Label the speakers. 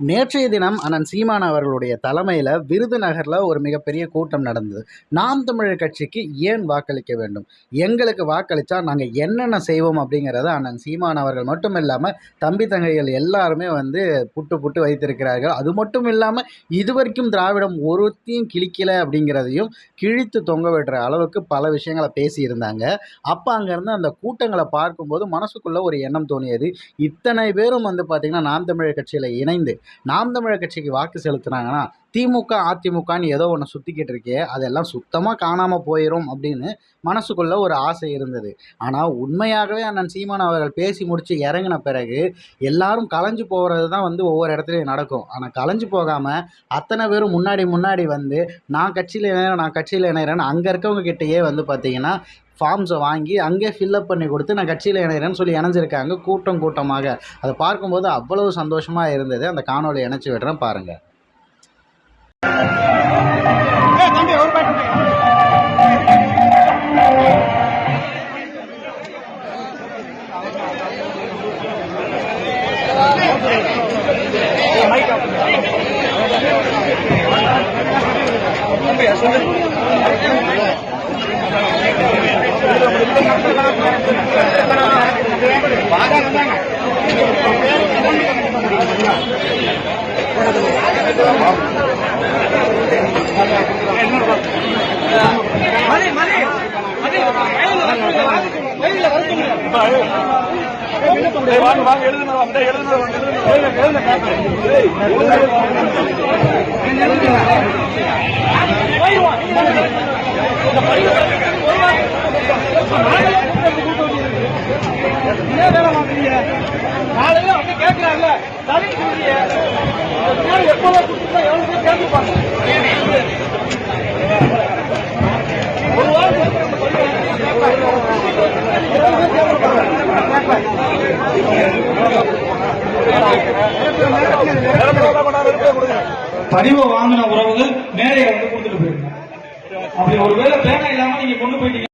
Speaker 1: நேற்றைய தினம் அண்ணன் சீமான் அவர்களுடைய தலைமையில் விருதுநகரில் ஒரு மிகப்பெரிய கூட்டம் நடந்தது. நாம் தமிழர் கட்சிக்கு ஏன் வாக்களிக்க வேண்டும்? எங்களுக்கு வாக்களித்தா நாங்கள் என்னென்ன செய்வோம் அப்படிங்கிறத அண்ணன் சீமான் அவர்கள் மட்டும் இல்லாமல் தம்பி தங்கைகள் எல்லாருமே வந்து புட்டு புட்டு வைத்திருக்கிறார்கள். அது மட்டும் இல்லாமல் இதுவரைக்கும் திராவிடம் ஒருத்தையும் கிழிக்கலை அப்படிங்கிறதையும் கிழித்து தொங்க விடுற அளவுக்கு பல விஷயங்களை பேசியிருந்தாங்க. அப்போ அங்கேருந்து அந்த கூட்டங்களை பார்க்கும்போது மனசுக்குள்ளே ஒரு எண்ணம் தோணியது. இத்தனை பேரும் வந்து பார்த்திங்கன்னா நாம் தமிழர் கட்சியில் இணைந்து நாம் தமிழர் கட்சிக்கு வாக்கு செலுத்துனாங்கன்னா திமுக அதிமுகன்னு ஏதோ ஒன்று சுற்றிக்கிட்டு இருக்கே அதெல்லாம் சுத்தமாக காணாமல் போயிடும் அப்படின்னு மனசுக்குள்ள ஒரு ஆசை இருந்தது. ஆனால் உண்மையாகவே அண்ணன் சீமான் அவர்கள் பேசி முடித்து இறங்கின பிறகு எல்லாரும் கலைஞ்சு போகிறது தான் வந்து ஒவ்வொரு இடத்துலையும் நடக்கும். ஆனால் கலைஞ்சு போகாமல் அத்தனை பேரும் முன்னாடி முன்னாடி வந்து நான் கட்சியில் இணைகிறேன் நான் கட்சியில் இணைகிறேன்னு அங்கே இருக்கவங்க கிட்டேயே வந்து பார்த்தீங்கன்னா ஃபார்ம்ஸை வாங்கி அங்கே ஃபில்லப் பண்ணி கொடுத்து நான் கட்சியில் இணைகிறேன்னு சொல்லி இணைஞ்சிருக்காங்க கூட்டம் கூட்டமாக. அதை பார்க்கும்போது அவ்வளவு சந்தோஷமாக இருந்தது. அந்த காணொலி இணைச்சி விடுறேன் பாருங்கள்
Speaker 2: வாங்க வாங்க எழுதுனா அப்படியே எழுதுங்க எழுதுங்க எழுதுங்க காலையில அவங்க கேட்கறாங்க சரி எப்போதான் கொடுத்துருந்தா எவ்வளவு பேர் கேட்டுப்பாங்க? ஒரு வாரம்
Speaker 3: பதிவை வாங்கின உறவுகள் நேரையை வந்து கொடுத்துட்டு போயிருங்க. அப்படி ஒருவேளை பேனா இல்லாம நீங்க கொண்டு போயிட்டீங்க